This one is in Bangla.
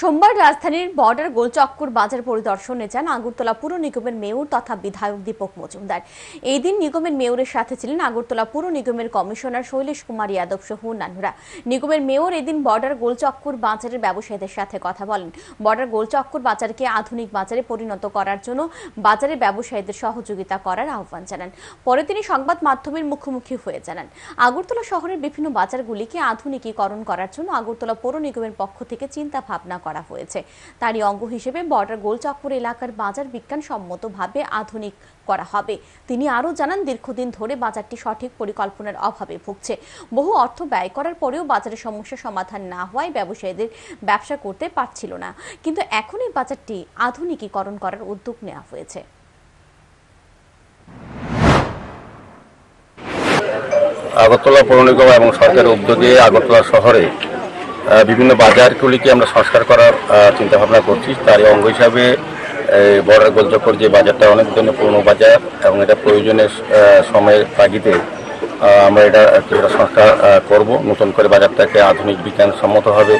সোমবার রাজধানীর বর্ডার গোলচক্কর বাজার পরিদর্শনে যান আগরতলা পুর নিগমের মেয়র তথা বিধায়ক দীপক মজুমদার। এই দিন নিগমের মেয়রের সাথে ছিলেন আগরতলা পুর নিগমের কমিশনার শৈলেশ কুমার যাদব সহ অন্যান্যরা। নিগমের মেয়র এদিন বর্ডার গোলচক্কর বাজারের ব্যবসায়ীদের সাথে কথা বলেন। বর্ডার গোলচক্কর বাজারকে আধুনিক বাজারে পরিণত করার জন্য বাজারের ব্যবসায়ীদের সহযোগিতা করার আহ্বান জানান। পরে তিনি সংবাদ মাধ্যমের মুখোমুখি হয়ে জানান। আগরতলা শহরের বিভিন্ন বাজারগুলিকে আধুনিকীকরণ করার জন্য আগরতলা পৌর নিগমের পক্ষ থেকে চিন্তা ভাবনা করা হয়েছে। তারই অঙ্গ হিসেবে বর্ডার গোলচক্কর এলাকার বাজার বিজ্ঞানসম্মতভাবে আধুনিক করা হবে। তিনি আরও জানান, দীর্ঘদিন ধরে বাজারটি সঠিক পরিকল্পনার অভাবে ভুগছে। বহু অর্থ ব্যয় করার পরেও বাজারের সমস্যা সমাধান না হওয়ায় ব্যবসায়ীদের ব্যবসা করতে পারছিল না। কিন্তু এখন এই বাজারটি আধুনিকীকরণ করার উদ্যোগ নেওয়া হয়েছে। আগরতলা পৌর নিগম এবং সরকারের উদ্যোগে আগরতলা শহরে বিভিন্ন বাজারগুলিকে আমরা সংস্কার করার চিন্তা ভাবনা করছি। তারই অঙ্গ হিসাবে বর্ডার গোলচক্কর যে বাজারটা অনেক ধরনের পুরনো বাজার এবং এটা প্রয়োজনের সময়ের তাগিদে আমরা এটা সংস্কার করব। নতুন করে বাজারটাকে আধুনিক বিজ্ঞানসম্মতভাবে